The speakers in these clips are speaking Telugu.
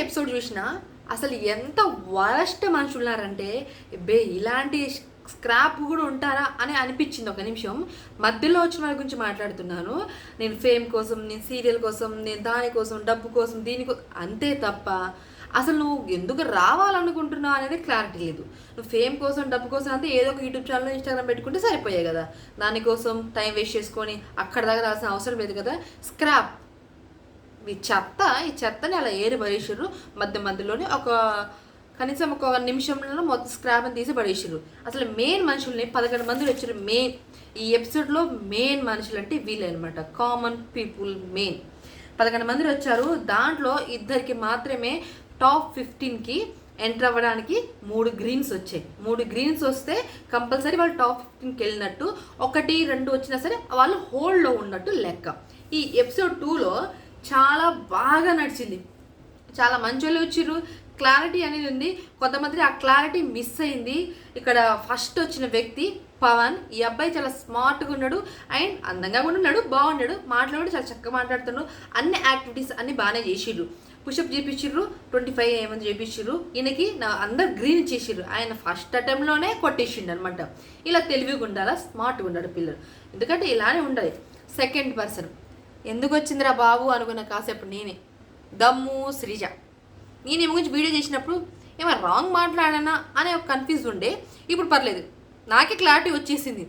ఎపిసోడ్ చూసినా అసలు ఎంత వరస్ట్ మనుషులు ఉన్నారంటే బే ఇలాంటి స్క్రాప్ కూడా ఉంటారా? అని అనిపించింది ఒక నిమిషం. మధ్యలో వచ్చిన వాళ్ళ గురించి మాట్లాడుతున్నాను. నేను ఫేమ్ కోసం నేను సీరియల్ కోసం నేను దానికోసం డబ్బు కోసం దీనికోసం అంతే తప్ప అసలు నువ్వు ఎందుకు రావాలనుకుంటున్నావు అనేది క్లారిటీ లేదు. నువ్వు ఫేమ్ కోసం డబ్బు కోసం అంతా ఏదో ఒక యూట్యూబ్ ఛానల్ ఇన్స్టాగ్రామ్ పెట్టుకుంటే సరిపోయాయి కదా. దానికోసం టైం వేస్ట్ చేసుకొని అక్కడ దాకా రాసిన అవసరం లేదు కదా. స్క్రాప్ ఈ చెత్త ఈ చెత్తని అలా ఏరి పడేసారు మధ్య మధ్యలోనే ఒక కనీసం ఒక నిమిషంలో మొత్తం స్క్రాప్ అని తీసి పడేసారు అసలు మెయిన్ మనుషుల్ని పదకొండు మంది వచ్చారు మెయిన్ ఈ ఎపిసోడ్లో మెయిన్ మనుషులు అంటే వీళ్ళే అనమాట కామన్ పీపుల్ మెయిన్ పదకొండు మంది వచ్చారు. దాంట్లో ఇద్దరికి మాత్రమే టాప్ ఫిఫ్టీన్కి ఎంటర్ అవ్వడానికి మూడు గ్రీన్స్ వచ్చాయి. మూడు గ్రీన్స్ వస్తే కంపల్సరీ వాళ్ళు టాప్ ఫిఫ్టీన్కి వెళ్ళినట్టు ఒకటి రెండు వచ్చినా సరే వాళ్ళు హోల్డ్లో ఉన్నట్టు లెక్క. ఈ ఎపిసోడ్ టూలో చాలా బాగా నడిచింది. చాలా మంచి వాళ్ళు వచ్చిర్రు. క్లారిటీ అనేది ఉంది. కొంతమంది ఆ క్లారిటీ మిస్ అయింది. ఇక్కడ ఫస్ట్ వచ్చిన వ్యక్తి పవన్. ఈ అబ్బాయి చాలా స్మార్ట్గా ఉన్నాడు. అండ్ అందంగా కూడా ఉన్నాడు. బాగున్నాడు. మాట్లాడు చాలా చక్కగా మాట్లాడుతున్నాడు. అన్ని యాక్టివిటీస్ అన్ని బాగానే చేసిర్రు. పుషప్ చేపించిర్రు ట్వంటీ ఫైవ్ ఏమని చేపించిర్రు ఈయనకి నా అందరు గ్రీన్ చేసిర్రు. ఆయన ఫస్ట్ అటెంప్ట్లోనే కొట్టేసిండు అనమాట ఇలా తెలివిగా ఉండాలా? స్మార్ట్గా ఉన్నాడు పిల్లలు. ఎందుకంటే ఇలానే ఉండాలి. Second person. ఎందుకు వచ్చిందిరా బాబు అనుకున్న కాసేపు నేనే. దమ్ము శ్రీజ. నేను ఏమి గురించి వీడియో చేసినప్పుడు ఏమో రాంగ్ మాట్లాడానా అనే ఒక కన్ఫ్యూజ్ ఉండే. ఇప్పుడు పర్లేదు. నాకే క్లారిటీ వచ్చేసింది.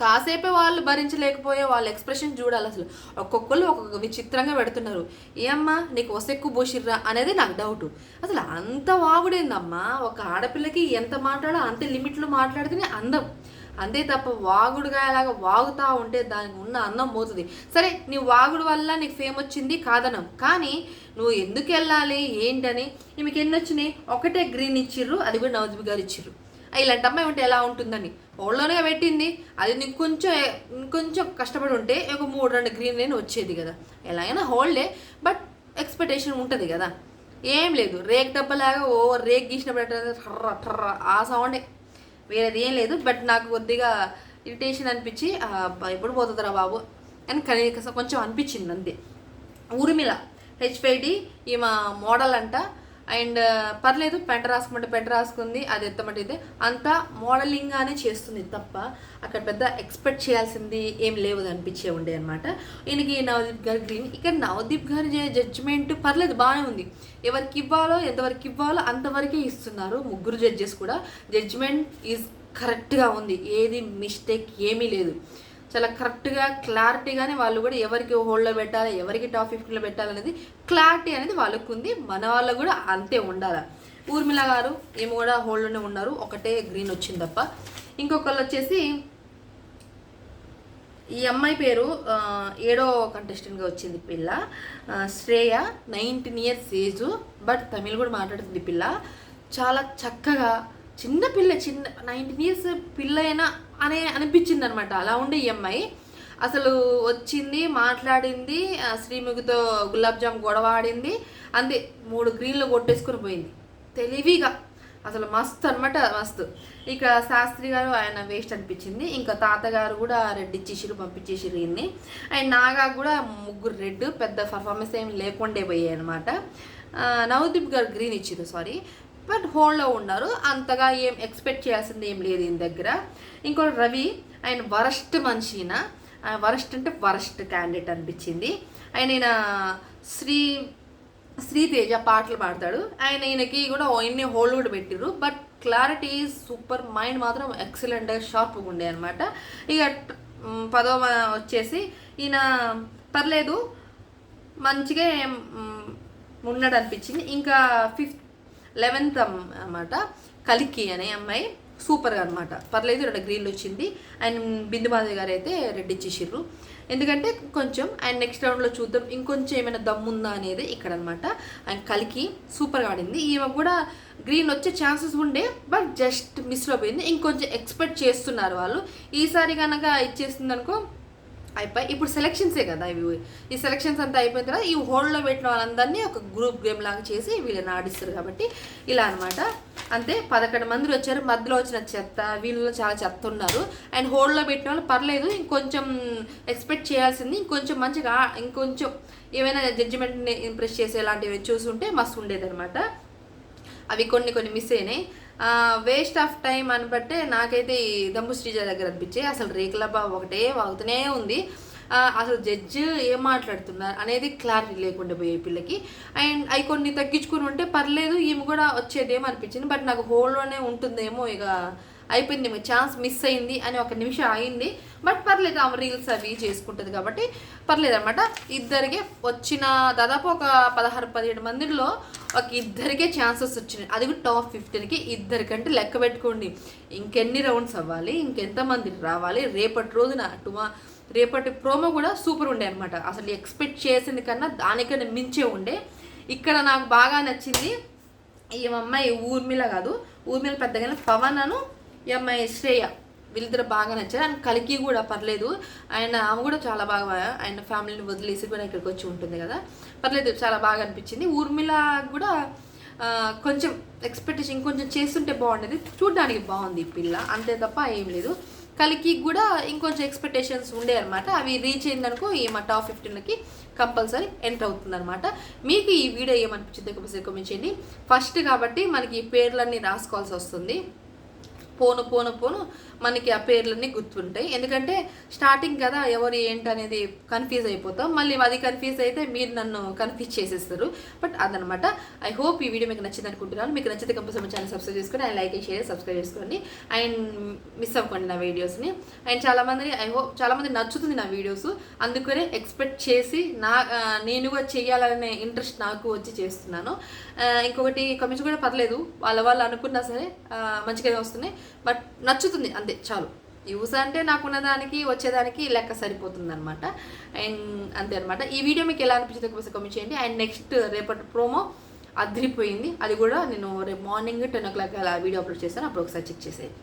కాసేపే వాళ్ళు భరించలేకపోయే వాళ్ళ ఎక్స్ప్రెషన్ చూడాలి అసలు. ఒక్కొక్కరు ఒక్కొక్క విచిత్రంగా పెడుతున్నారు. ఏమ్మా నీకు వసెక్కు బోషిర్రా అనేది నాకు డౌట్ అసలు అంత వాగుడేందమ్మా? ఒక ఆడపిల్లకి ఎంత మాట్లాడో అంత లిమిట్లో మాట్లాడితేనే అందం. అంతే తప్ప వాగుడుగా అలాగా వాగుతా ఉంటే దానికి ఉన్న అన్నం పోతుంది. సరే నీ వాగుడు వల్ల నీకు ఫేమ్ వచ్చింది కాదనం. కానీ నువ్వు ఎందుకు వెళ్ళాలి? ఏంటని? మీకు ఎన్ని వచ్చినాయి? ఒకటే గ్రీన్ ఇచ్చిర్రు అది కూడా నవదీప్ గారు ఇచ్చిర్రు. ఇలాంటి అమ్మాయి ఉంటే ఎలా ఉంటుందని? ఓళ్ళలోనే పెట్టింది. అది నీకు కొంచెం కొంచెం కష్టపడి ఉంటే ఒక మూడు రెండు గ్రీన్ లైన్ వచ్చేది కదా. ఎలాగైనా హోల్డే బట్ ఎక్స్పెక్టేషన్ ఉంటుంది కదా. ఏం లేదు. రేక్ డబ్బలాగా ఓ రేక్ గీసినప్పుడు ట్రర్ర ట్రర్ర ఆ సౌండే వేరేది ఏం లేదు బట్ నాకు కొద్దిగా ఇరిటేషన్ అనిపించి అబ్బా, ఎప్పుడు పోతుందిరా బాబు? అని కనీసం కొంచెం అనిపించింది అంతే. ఊర్మిళ హెచ్ఫైడి ఈమె మోడల్ అంట అండ్ పర్లేదు పెంట రాసుకుంటే పెంట రాసుకుంది అది ఎత్తమంటే ఇదే అంతా మోడలింగ్గానే చేస్తుంది తప్ప అక్కడ పెద్ద ఎక్స్పెక్ట్ చేయాల్సింది ఏం లేవు అనిపించే ఉండే అనమాట ఈయనకి నవదీప్ గారి గ్రీన్ ఇక్కడ నవదీప్ గారి జడ్జిమెంట్ పర్లేదు బాగానే ఉంది. ఎవరికి ఇవ్వాలో ఎంతవరకు ఇవ్వాలో అంతవరకే ఇస్తున్నారు ముగ్గురు జడ్జెస్ కూడా. జడ్జిమెంట్ ఈజ్ కరెక్ట్గా ఉంది. ఏది మిస్టేక్ ఏమీ లేదు. చాలా కరెక్ట్గా క్లారిటీగానే వాళ్ళు కూడా ఎవరికి హోల్డ్లో పెట్టాలి ఎవరికి టాప్ ఫిఫ్టీలో పెట్టాలనేది క్లారిటీ అనేది వాళ్ళకు ఉంది మన వాళ్ళకు కూడా అంతే ఉండాలి. ఊర్మిళ గారు ఏమి కూడా హోల్డ్లోనే ఉన్నారు ఒకటే గ్రీన్ వచ్చింది తప్ప. ఇంకొకళ్ళు వచ్చేసి ఈ అమ్మాయి పేరు ఏడో కంటెస్టెంట్గా వచ్చింది పిల్ల. Shreya nineteen years age but Tamil కూడా మాట్లాడుతుంది పిల్ల. చాలా చక్కగా చిన్న పిల్ల చిన్న నైన్టీన్ ఇయర్స్ పిల్ల అయినా అనే అనిపించింది అనమాట అలా ఉండే ఈఎంఐ అసలు వచ్చింది మాట్లాడింది శ్రీముఖితో గులాబ్ జామ్ గొడవ ఆడింది అంతే మూడు గ్రీన్లు కొట్టేసుకుని పోయింది. తెలివిగా. అసలు మస్తు అనమాట మస్తు. ఇక శాస్త్రి గారు ఆయన వేస్ట్ అనిపించింది. ఇంకా తాతగారు కూడా రెడ్ ఇచ్చేసిరు పంపించేసిరు ఇన్ని అండ్ నాగా కూడా ముగ్గురు రెడ్ పెద్ద పర్ఫార్మెన్స్ ఏమి లేకుండే పోయాయి అనమాట నవదీప్ గారు గ్రీన్ ఇచ్చారు సారీ బట్ హోల్డ్లో ఉన్నారు. అంతగా ఏం ఎక్స్పెక్ట్ చేయాల్సింది ఏం లేదు ఈయన దగ్గర. ఇంకోటి రవి ఆయన వరస్ట్ మనిషిన వరస్ట్ అంటే వరస్ట్ క్యాండిడేట్ అనిపించింది. ఆయన ఈయన శ్రీ శ్రీతేజ పాటలు పాడతాడు. ఆయన ఈయనకి కూడా ఎన్ని హోల్డ్ కూడా పెట్టిర్రు. బట్ క్లారిటీ సూపర్ మైండ్ మాత్రం ఎక్సలెంట్ షార్ప్గా ఉండే అనమాట ఇక పదవ వచ్చేసి ఈయన పర్లేదు మంచిగా ఉన్నాడు అనిపించింది ఇంకా ఫిఫ్త్ లెవెన్త్ అన్నమాట. కలికి అనే అమ్మాయి సూపర్గా అనమాట పర్లేదు రెండు గ్రీన్లు వచ్చింది. అండ్ బిందు గారు అయితే రెడ్ ఇచ్చేసిర్రు. ఎందుకంటే కొంచెం అండ్ నెక్స్ట్ రౌండ్లో చూద్దాం. ఇంకొంచెం ఏమైనా దమ్ముందా అనేది ఇక్కడ అనమాట ఆయన కలికి సూపర్గా ఆడింది. ఈమె కూడా గ్రీన్ వచ్చే ఛాన్సెస్ ఉండే బట్ జస్ట్ మిస్లో పోయింది. ఇంకొంచెం ఎక్స్పెక్ట్ చేస్తున్నారు వాళ్ళు. ఈసారి కనుక ఇచ్చేస్తుంది అనుకో అయిపోయి ఇప్పుడు సెలక్షన్సే కదా ఇవి. ఈ సెలక్షన్స్ అంతా అయిపోయిన తర్వాత ఈ హోల్డ్లో పెట్టిన వాళ్ళందరినీ ఒక గ్రూప్ గేమ్ లాగా చేసి వీళ్ళని ఆడిస్తారు కాబట్టి ఇలా అనమాట అంతే పదకొండు మంది వచ్చారు మధ్యలో వచ్చిన చెత్త వీళ్ళలో చాలా చెత్త ఉన్నారు. అండ్ హోల్డ్లో పెట్టిన వాళ్ళు పర్లేదు ఇంకొంచెం ఎక్స్పెక్ట్ చేయాల్సింది ఇంకొంచెం మంచిగా ఇంకొంచెం ఏమైనా జడ్జిమెంట్ని ఇంప్రెస్ చేసే చేసేలాంటివి చూసుంటే మస్తు ఉండేదన్నమాట. అవి కొన్ని కొన్ని మిస్ అయినాయి. వేస్ట్ ఆఫ్ టైం అని బట్టే నాకైతే ఈ దమ్ము శ్రీజ దగ్గర అనిపించాయి అసలు రేకుల బాబు ఒకటే వాగుతూనే ఉంది. అసలు జడ్జ్ ఏం మాట్లాడుతున్నారు అనేది క్లారిటీ లేకుండా పోయే పిల్లకి. అండ్ అవి కొన్ని తగ్గించుకుని ఉంటే పర్లేదు ఈమె కూడా వచ్చేదేమో అనిపించింది బట్ నాకు హోల్లోనే ఉంటుందేమో ఇక అయిపోయింది మీ ఛాన్స్ మిస్ అయింది అని ఒక నిమిషం అయింది. బట్ పర్లేదు ఆమె రీల్స్ అవి చేసుకుంటుంది కాబట్టి పర్లేదు అనమాట ఇద్దరికి వచ్చిన దాదాపు ఒక పదహారు పదిహేడు మందిలో ఒక ఇద్దరికే ఛాన్సెస్ వచ్చినాయి. అది కూడా టాప్ ఫిఫ్టీన్కి ఇద్దరికంటే లెక్క పెట్టుకోండి. ఇంకెన్ని రౌండ్స్ అవ్వాలి ఇంకెంతమంది రావాలి రేపటి రోజున టుమా రేపటి ప్రోమో కూడా సూపర్ ఉండే అనమాట అసలు ఎక్స్పెక్ట్ చేసింది కన్నా దానికన్నా మించే ఉండే. ఇక్కడ నాకు బాగా నచ్చింది ఈ అమ్మాయి ఊర్మిళ కాదు. ఊర్మిళ పెద్దగానే పవన్ అను ఈ అమ్మాయి శ్రేయ. వీళ్ళిద్దరు బాగా నచ్చారు. అండ్ కలికి కూడా పర్లేదు. ఆయన ఆమె కూడా చాలా బాగా ఆయన ఫ్యామిలీని వదిలేసి కూడా ఇక్కడికి వచ్చి ఉంటుంది కదా. పర్లేదు చాలా బాగా అనిపించింది. ఊర్మిళ కూడా కొంచెం ఎక్స్పెక్టేషన్ ఇంకొంచెం చేస్తుంటే బాగుండేది. చూడడానికి బాగుంది ఈ పిల్ల. అంతే తప్ప ఏం లేదు. కలికి కూడా ఇంకొంచెం ఎక్స్పెక్టేషన్స్ ఉండే అనమాట అవి రీచ్ అయిందనుకో ఈ మా టాప్ ఫిఫ్టీన్లకి కంపల్సరీ ఎంటర్ అవుతుందన్నమాట మీకు ఈ వీడియో ఏమనిపించింది ఒకసారి కామెంట్ చేయండి. ఫస్ట్ కాబట్టి మనకి ఈ పేర్లన్నీ రాసుకోవాల్సి వస్తుంది. పోను పోను పోను మనకి ఆ పేర్లన్నీ గుర్తుంటాయి. ఎందుకంటే స్టార్టింగ్ కదా ఎవరు ఏంటి అనేది కన్ఫ్యూజ్ అయిపోతాం. మళ్ళీ అది కన్ఫ్యూజ్ అయితే మీరు నన్ను కన్ఫ్యూజ్ చేసేస్తారు. బట్ అదనమాట. ఐ హోప్ ఈ వీడియో మీకు నచ్చింది అనుకుంటున్నాను. మీకు నచ్చితే కంపల్సరీ ఛానల్ సబ్స్క్రైబ్ చేసుకొని అండ్ లైక్ షేర్ సబ్స్క్రైబ్ చేసుకోండి. అండ్ మిస్ అవ్వకండి నా వీడియోస్ని. అండ్ చాలామంది ఐ హోప్ చాలామంది నచ్చుతుంది నా వీడియోస్. అందుకనే ఎక్స్పెక్ట్ చేసి నా నేనుగా నేను కూడా చేయాలనే ఇంట్రెస్ట్ నాకు వచ్చి చేస్తున్నాను. ఇంకొకటి కమెంట్స్ కూడా పర్లేదు. వాళ్ళ వాళ్ళు అనుకున్నా సరే మంచిగానే వస్తున్నాయి. బట్ నచ్చుతుంది అంతే చాలు. యూస్ అంటే నాకున్న దానికి వచ్చేదానికి లెక్క సరిపోతుంది అనమాట అండ్ అంతే అనమాట ఈ వీడియో మీకు ఎలా అనిపించింది ఒకసారి కమెంట్ చేయండి. అండ్ నెక్స్ట్ రేపటి ప్రోమో అదిరిపోయింది. అది కూడా నేను రేపు మార్నింగ్ టెన్ ఓ క్లాక్ అలా వీడియో అప్లోడ్ చేస్తాను. అప్పుడు ఒకసారి చెక్ చేసేది